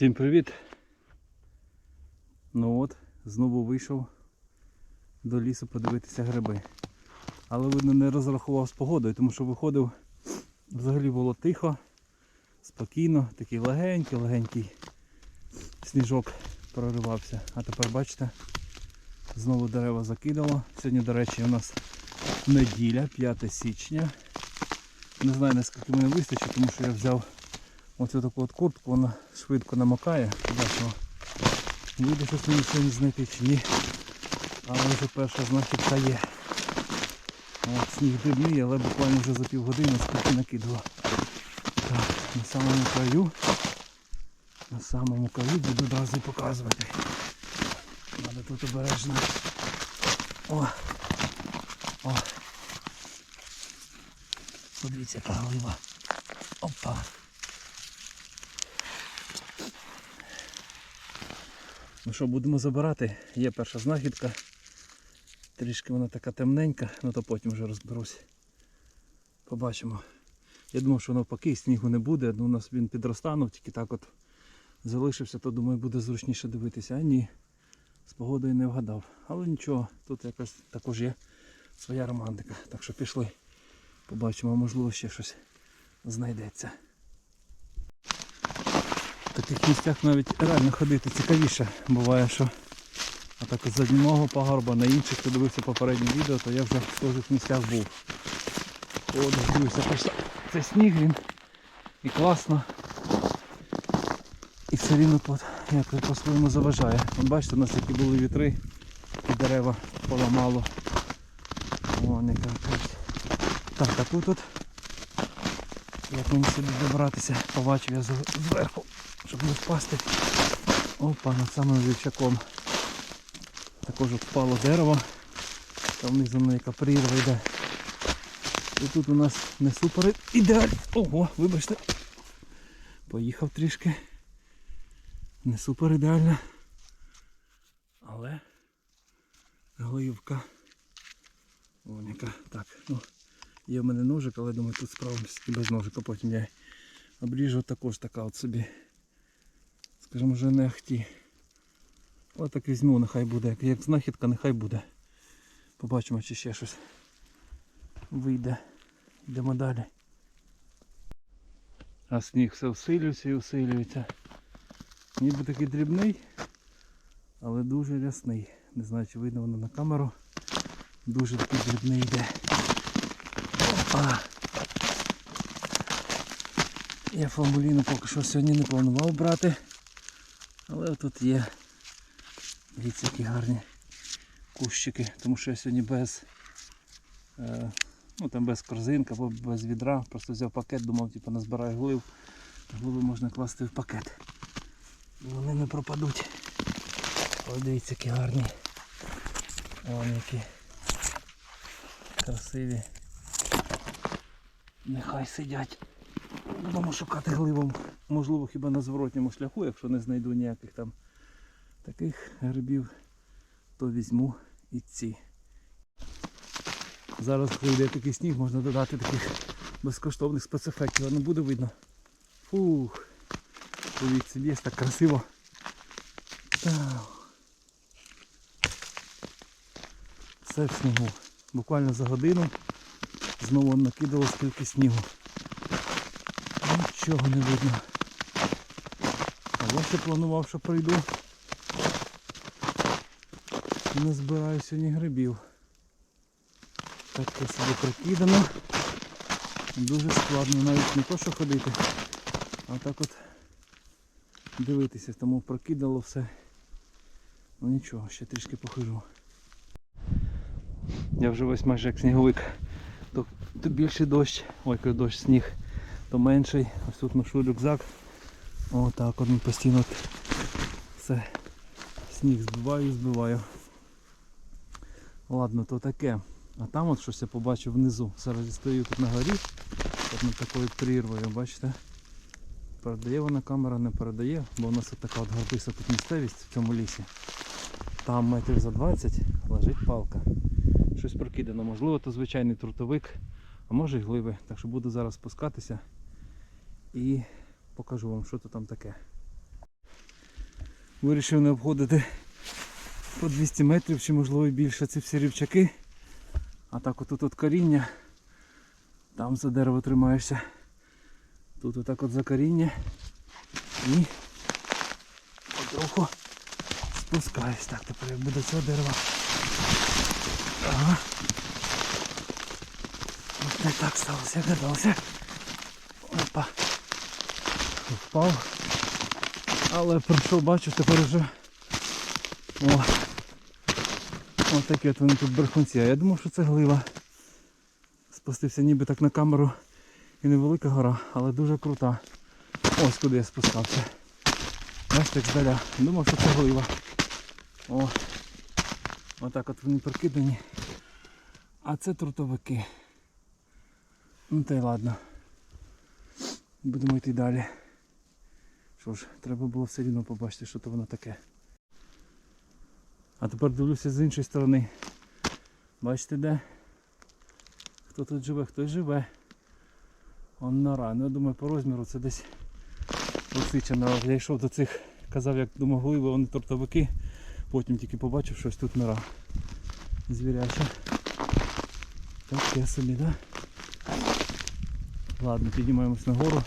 Всім привіт! Ну от, знову вийшов до лісу подивитися гриби. Але видно не розрахував з погодою, тому що виходив, взагалі було тихо, спокійно, такий легенький, легенький сніжок проривався. А тепер бачите, знову дерева закидало. Сьогодні, до речі, у нас неділя, 5 січня. Не знаю наскільки мене вистачить, тому що я взяв Оцю таку от куртку, вона швидко намокає, побачимо. Вийде щось мені сьогодні знайти чи ні. Але вже перша знахідка є. От, сніг дрібний, але буквально вже за півгодини скільки накидало. Так, на самому краю. На самому краю буду одразу показувати. Треба тут обережно. О! О! Подивіться, яка глива. Опа! Ну що, будемо забирати. Є перша знахідка. Трішки вона така темненька, ну то потім вже розберусь. Побачимо. Я думав, що навпаки снігу не буде, ну у нас він підростанув, тільки так от залишився, то думаю буде зручніше дивитися. А ні, з погодою не вгадав. Але нічого, тут якось також є своя романтика. Так що пішли. Побачимо, можливо ще щось знайдеться. Таких місцях навіть реально ходити цікавіше. Буває, що отак з одного пагорба на інших, хто дивився попереднє відео, то я вже в схожих місцях був. О, дивлюся, просто це сніг він і класно. І все рівно по-своєму заважає. От бачите, у нас які були вітри, і дерева поламало. Вон яка кажуть. Так, а тут от, як мені сюди добратися, побачив я зверху щоб не впасти. Опа, над самим вівчаком. Також впало дерево. Там внизу воно яка прірва йде. І тут у нас не супер ідеально. Ого, вибачте. Поїхав трішки. Не супер ідеально. Але гливка. Вон яка. Так, ну, є в мене ножик, але думаю тут справимось і без ножика, потім я обріжу також така от собі скажімо, вже не ахті. Ось так візьму, нехай буде. Як- знахідка, нехай буде. Побачимо, чи ще щось вийде. Йдемо далі. А сніг все всилюється і всилюється. Ніби такий дрібний, але дуже рясний. Не знаю, чи видно воно на камеру. Дуже такий дрібний йде. Опа! Я фламуліну поки що сьогодні не планував брати. Але тут є. Дивіться, які гарні кущики, тому що я сьогодні без е, ну там без корзинки або без відра. Просто взяв пакет, думав, типу, назбираю глив. Гливи можна класти в пакет. Вони не пропадуть. Ось дивіться, які гарні. Вон які красиві. Нехай сидять. Будемо шукати гливом, можливо, хіба на зворотньому шляху, якщо не знайду ніяких там таких грибів, то візьму і ці. Зараз, коли йде такий сніг, можна додати таких безкоштовних спецефектів, а не буде видно. Фух. Дивіться, є так красиво. Все в снігу. Буквально за годину знову накидало стільки снігу. Нічого не видно. Я планував, що прийду. Не збираю сьогодні грибів. Так це собі прикидано. Дуже складно навіть не то що ходити, а так от дивитися, тому прокидало все. Ну нічого, ще трішки похожу. Я вже ось майже як сніговик. То, то більший дощ, ой, коли дощ, сніг, то менший. Ось тут ношу рюкзак. Отак от він постійно все. Сніг збиваю, збиваю. Ладно, то таке. А там от щось я побачив внизу. Зараз стою тут на горі, от над такою прірвою, бачите? Передає вона камера, не передає, бо у нас от така от горбиста тут місцевість в цьому лісі. Там метрів за 20 лежить палка. Щось прокидано. Можливо, то звичайний трутовик, а може й гливи. Так що буду зараз спускатися і покажу вам, що то там таке. Вирішив не обходити по 200 метрів чи можливо і більше ці всі рівчаки. А так отут от коріння. Там за дерево тримаєшся. Тут отак от за коріння. І потроху спускаюсь. Так, тепер якби до цього дерева. Ага. От не так сталося, як гадався. Опа. Впав. Але прийшов, бачу, тепер вже. О. Ось такі от вони тут брехунці. А я думав, що це глива. Спустився ніби так на камеру. І невелика гора, але дуже крута. Ось куди я спускався. Бачите, як здаля. Думав, що це глива. О. Отак от вони прикидані. А це трутовики. Ну та й ладно. Будемо йти далі. Що ж, треба було все рівно побачити, що то воно таке. А тепер дивлюся з іншої сторони. Бачите де? Хто тут живе? Хтось живе. Он нора. Ну я думаю по розміру це десь посичено. Я йшов до цих, казав, як думав, гливи, вони тортовики. Потім тільки побачив щось тут нора. Звіряча. Так, я собі, да? Ладно, піднімаємось нагору.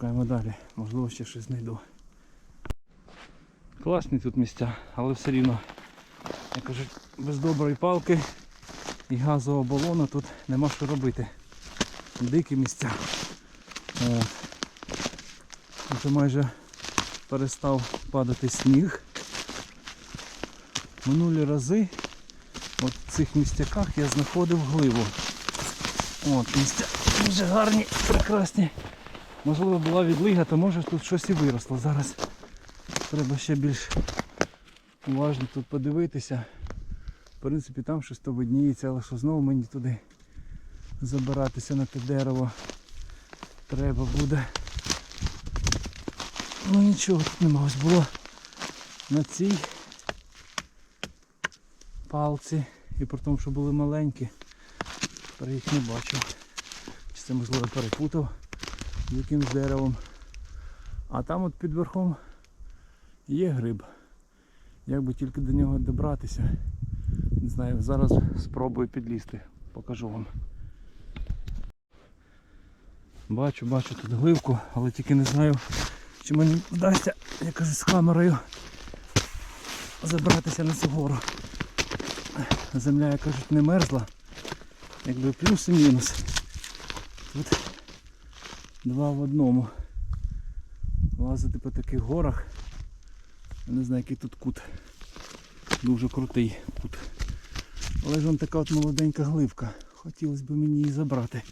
Шукаємо далі. Можливо ще щось знайду. Класні тут місця, але все рівно, як кажуть, без доброї палки і газового балона тут нема що робити. Дикі місця. Вже майже перестав падати сніг. Минулі рази от в цих містяках я знаходив гливу. От, місця дуже гарні, прекрасні. Можливо була відлига, то може тут щось і виросло. Зараз треба ще більш уважно тут подивитися. В принципі там щось то видніється, але що знову мені туди забиратися на те дерево треба буде. Ну нічого тут нема. Ось було на цій палці і при тому, що були маленькі, тепер їх не бачив. Чи це можливо перепутав якимсь деревом. А там от під верхом є гриб. Як би тільки до нього добратися. Не знаю, зараз спробую підлізти, покажу вам. Бачу, бачу тут гливку, але тільки не знаю, чи мені вдасться, я кажу, з камерою забратися на цю гору. Земля, як кажуть, не мерзла. Якби плюс і мінус. Тут два в одному. Лазити по таких горах. Я не знаю, який тут кут. Дуже крутий кут. Але ж вон така от молоденька гливка. Хотілося б мені її забрати.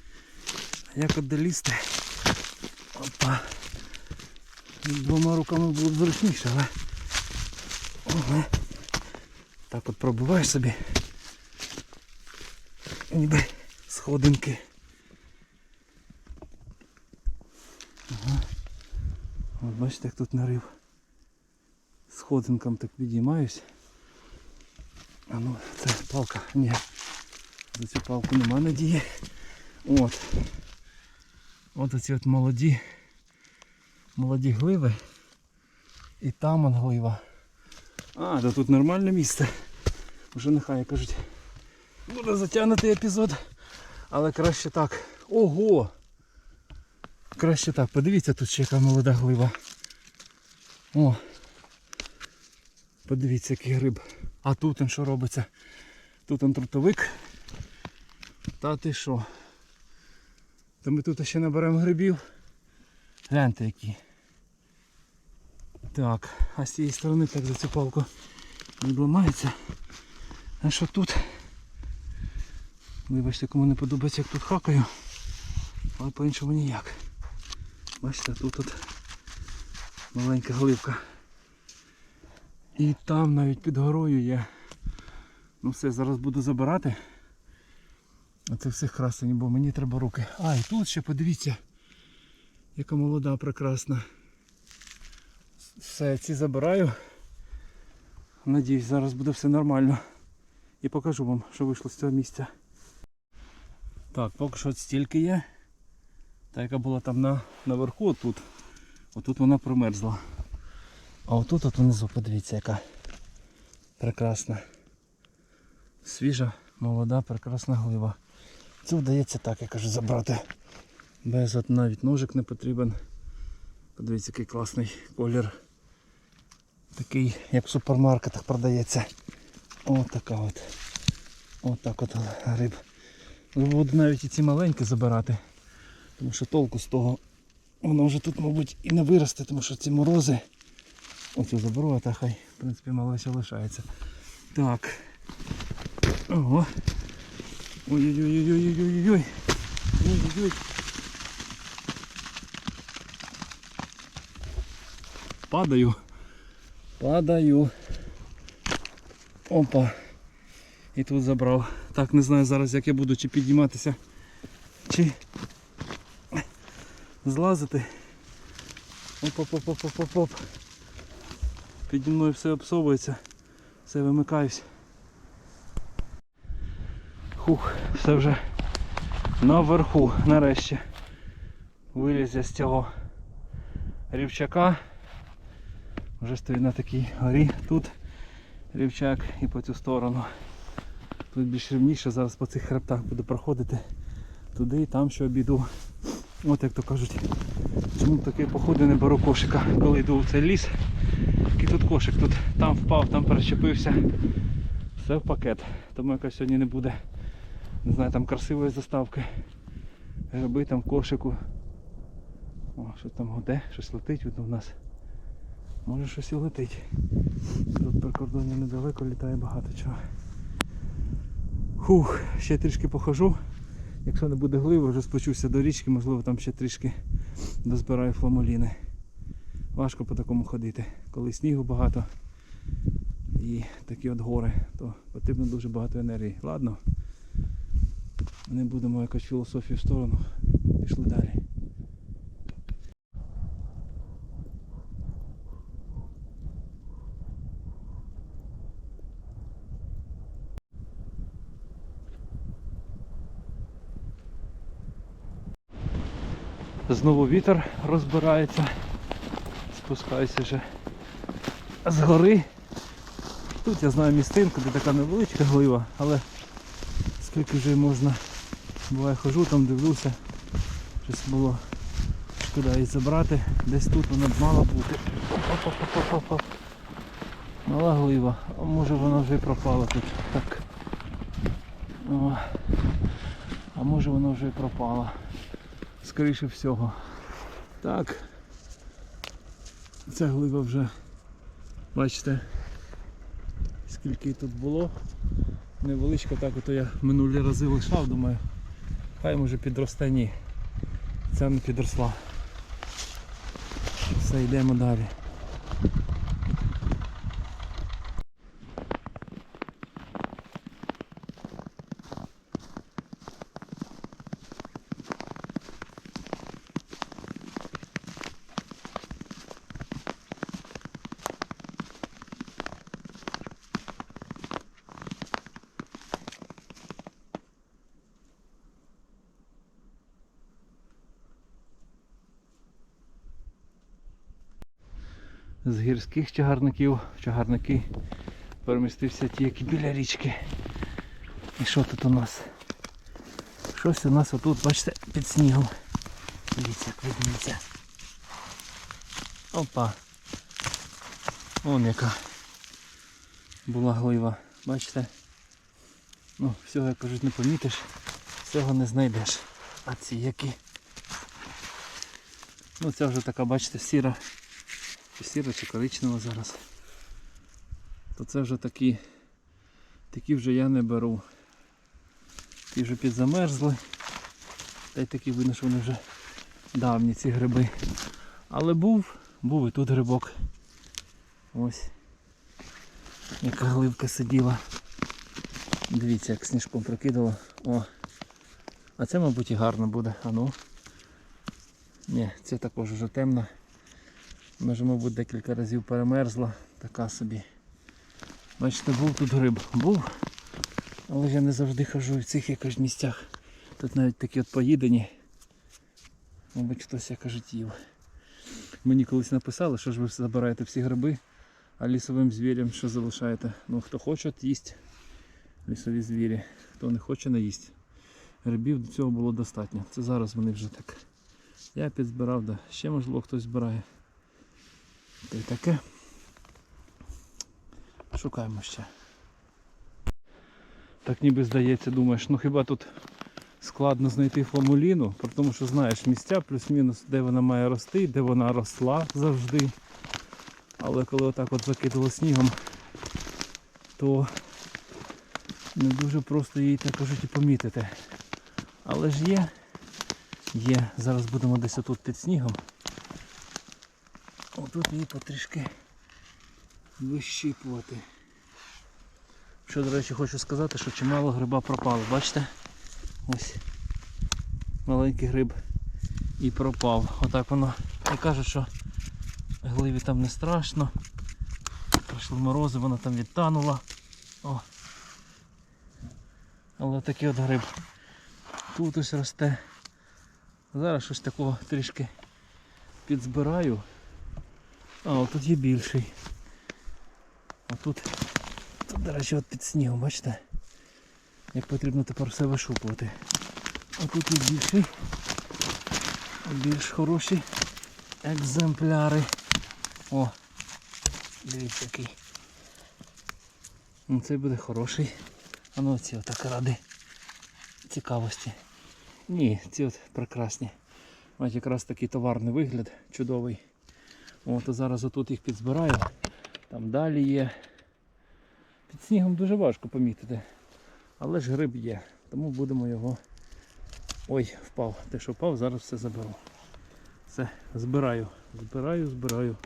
Як от долізти? Опа. Двома руками було б зручніше, але... Ого. Так от пробиваєш собі. Ніби сходинки. Ага. От бачите, як тут нарив. Сходинком так підіймаюсь. А ну, це палка. Ні. За цю палку нема надії. От. От оці от молоді. Молоді гливи. І там он глива. А, то тут нормальне місце. Вже нехай кажуть. Буде затягнутий епізод. Але краще так. Ого! Краще так. Подивіться тут ще яка молода глива. О! Подивіться, який гриб. А тут він що робиться? Тут он трутовик. Та ти що? То ми тут ще наберемо грибів. Гляньте які. Так, а з цієї сторони так за цю палку не обламається. А що тут? Вибачте, кому не подобається, як тут хакаю. Але по-іншому ніяк. Бачите, тут тут маленька гливка. І там навіть під горою є. Ну все, зараз буду забирати. Оце всіх красені, бо мені треба руки. А, і тут ще подивіться, яка молода, прекрасна. Все, ці забираю. Надіюсь, зараз буде все нормально. І покажу вам, що вийшло з цього місця. Так, поки що от стільки є. Та яка була там на, наверху, отут. Отут вона промерзла. А отут от внизу, подивіться, яка прекрасна. Свіжа, молода, прекрасна глива. Цю вдається так, я кажу, забрати. Без от навіть ножик не потрібен. Подивіться, який класний колір. Такий, як в супермаркетах продається. Ось така от. Ось так от гриб. Буду навіть і ці маленькі забирати. Тому що толку з того воно вже тут, мабуть, і не виросте, тому що ці морози. Оцю заберу, а та хай, в принципі, мало ще лишається. Так. Ого. Ой-ой-ой-ой-ой-ой-ой. Ой-ой-ой. Падаю. Падаю. Опа. І тут забрав. Так, не знаю зараз як я буду чи підніматися, чи злазити. Оп-оп-оп-оп-оп-оп. Піді мною все обсовується. Все вимикаюсь. Хух, все вже наверху, нарешті. Виліз я з цього рівчака. Вже стою на такій горі. Тут рівчак і по цю сторону. Тут більш рівніше, зараз по цих хребтах буду проходити туди і там що обійду. От як то кажуть, чому такі походи не беру кошика, коли йду в цей ліс. Який тут кошик, тут там впав, там перечепився. Все в пакет. Тому якось сьогодні не буде. Не знаю, там красивої заставки. Гриби там в кошику. О, що там гуде, щось летить видно в нас. Може щось і летить. Тут прикордоння недалеко літає багато чого. Хух, ще трішки похожу. Якщо не буде гливи, вже спочувся до річки, можливо там ще трішки дозбираю фламоліни. Важко по такому ходити. Коли снігу багато і такі от гори, то потрібно дуже багато енергії. Ладно, не будемо якось філософію в сторону. Пішли далі. Знову вітер розбирається. Спускаюся вже з гори. Тут я знаю містинку, де така невеличка глива, але скільки вже можна, буває хожу, там дивлюся, щось було шкода її забрати. Десь тут вона б мала бути. Мала глива, а може вона вже і пропала тут. Так. О. А може вона вже і пропала. Скоріше всього. Так. Ця глива вже, бачите, скільки тут було. Невеличко так ото я минулі рази лишав, думаю, хай може підросте, ні. Ця не підросла. Все, йдемо далі. З гірських чагарників в чагарники перемістився ті, які біля річки. І що тут у нас? Щось у нас отут, бачите, під снігом. Дивіться, видніться. Опа. Вон яка була глива. Бачите? Ну, всього, як кажуть, не помітиш, всього не знайдеш. А ці які. Ну ця вже така, бачите, сіра чи сіра, чи коричнева зараз. То це вже такі, такі вже я не беру. Ті вже підзамерзли. Та й такі видно, що вони вже давні ці гриби. Але був, був і тут грибок. Ось. Яка гливка сиділа. Дивіться, як сніжком прикидало. О. А це, мабуть, і гарно буде. А ну. Ні, це також вже темно. Вже, мабуть, декілька разів перемерзла, така собі. Бачите, був тут гриб. Був, але я не завжди хожу в цих якось місцях. Тут навіть такі от поїдені. Мабуть, хтось як кажуть їв. Мені колись написали, що ж ви забираєте всі гриби, а лісовим звірям що залишаєте? Ну хто хоче, їсть лісові звірі, хто не хоче, не їсть. Грибів до цього було достатньо. Це зараз вони вже так. Я підзбирав, да. ще можливо хтось збирає. Та й таке. Шукаємо ще. Так ніби здається, думаєш, ну хіба тут складно знайти фламуліну, при тому що знаєш місця, плюс-мінус, де вона має рости, де вона росла завжди. Але коли отак от закидало снігом, то не дуже просто її так кажуть і помітити. Але ж є, є. Зараз будемо десь отут під снігом. Отут її потрішки вищипувати. Що, до речі, хочу сказати, що чимало гриба пропало. Бачите? Ось маленький гриб і пропав. Отак воно. І кажуть, що гливі там не страшно. Пройшли морози, вона там відтанула. О. Але такий от гриб. Тут ось росте. Зараз щось такого трішки підзбираю. А, от тут є більший. А тут, до речі, от під снігом, бачите? Як потрібно тепер все вишукувати. А тут є більший. Більш хороші екземпляри. О! Дивіться який. Ну, Цей буде хороший. А ну ці отак ради цікавості. Ні, ці от прекрасні. Мають якраз такий товарний вигляд, чудовий. От, а зараз отут їх підзбираю. Там далі є. Під снігом дуже важко помітити. Але ж гриб є. Тому будемо його... Ой, впав. Те, що впав, зараз все заберу. Все, збираю. Збираю, збираю.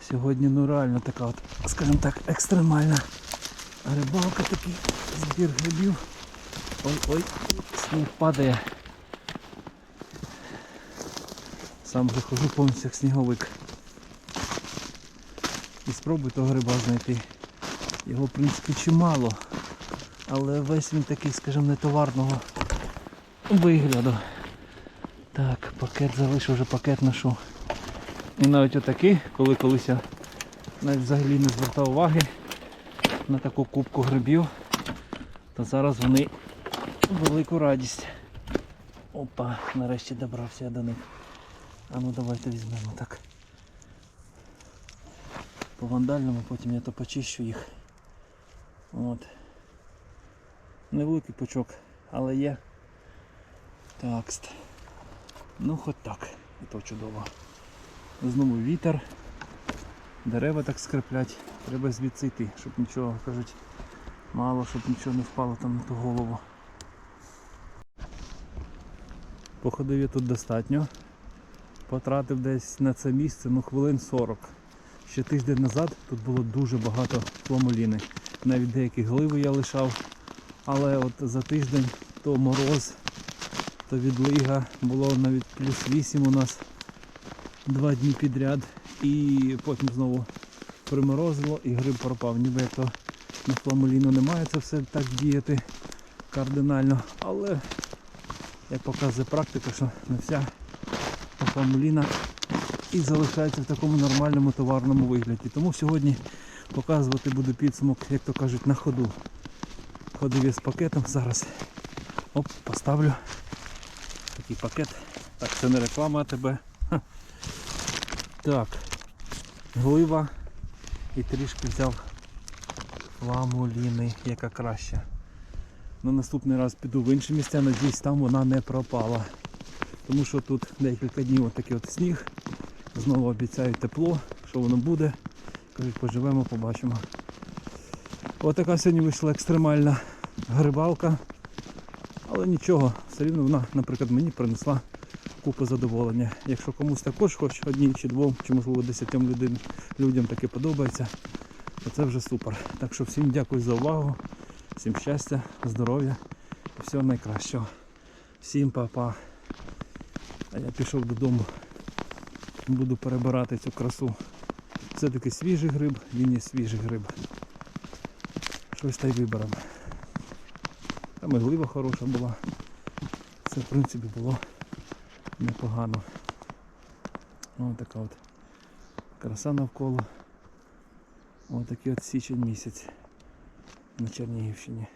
Сьогодні ну реально така от, скажімо так, екстремальна рибалка такий, збір грибів. Ой-ой, сніг падає. Сам вже повністю як сніговик. І спробуй того гриба знайти. Його в принципі чимало. Але весь він такий, скажімо, не товарного вигляду. Так, пакет залишив, вже пакет ношу. І навіть отакий, коли колись я навіть взагалі не звертав уваги на таку кубку грибів, то зараз вони велику радість. Опа, нарешті добрався я до них. А ну давайте візьмемо так. По вандальному, потім я то почищу їх. От. Невеликий пучок, але є. Такст. Ну хоч так. І то чудово. Знову вітер. Дерева так скриплять. Треба звідси йти, щоб нічого, кажуть, мало, щоб нічого не впало там на ту голову. Походив я тут достатньо. Потратив десь на це місце ну, хвилин 40. Ще тиждень назад тут було дуже багато фламуліни. Навіть деякі гливи я лишав. Але от за тиждень то мороз, то відлига, було навіть плюс 8 у нас два дні підряд. І потім знову приморозило і гриб пропав. Ніби то на фламуліну немає це все так діяти кардинально. Але як показує практика, що не вся фламуліна і залишається в такому нормальному товарному вигляді. Тому сьогодні показувати буду підсумок, як то кажуть, на ходу. Ходив я з пакетом, зараз оп, поставлю такий пакет. Так, це не реклама тебе. Ха. Так, глива і трішки взяв ламуліни, яка краща. На наступний раз піду в інші місця, надіюсь, там вона не пропала. Тому що тут декілька днів от такий от сніг. Знову обіцяють тепло, що воно буде. Кажуть, поживемо, побачимо. Ось така сьогодні вийшла екстремальна грибалка. Але нічого, все рівно вона, наприклад, мені принесла купу задоволення. Якщо комусь також хоч одній чи двом, чи можливо десятьом людям, людям таке подобається, то це вже супер. Так що всім дякую за увагу, всім щастя, здоров'я і всього найкращого. Всім па-па. А я пішов додому. Буду перебирати цю красу. Все-таки свіжий гриб, він є свіжий гриб. Щось та й виберемо. Там і глива хороша була. Це в принципі було непогано. Ось така от краса навколо. Ось такий от січень місяць на Чернігівщині.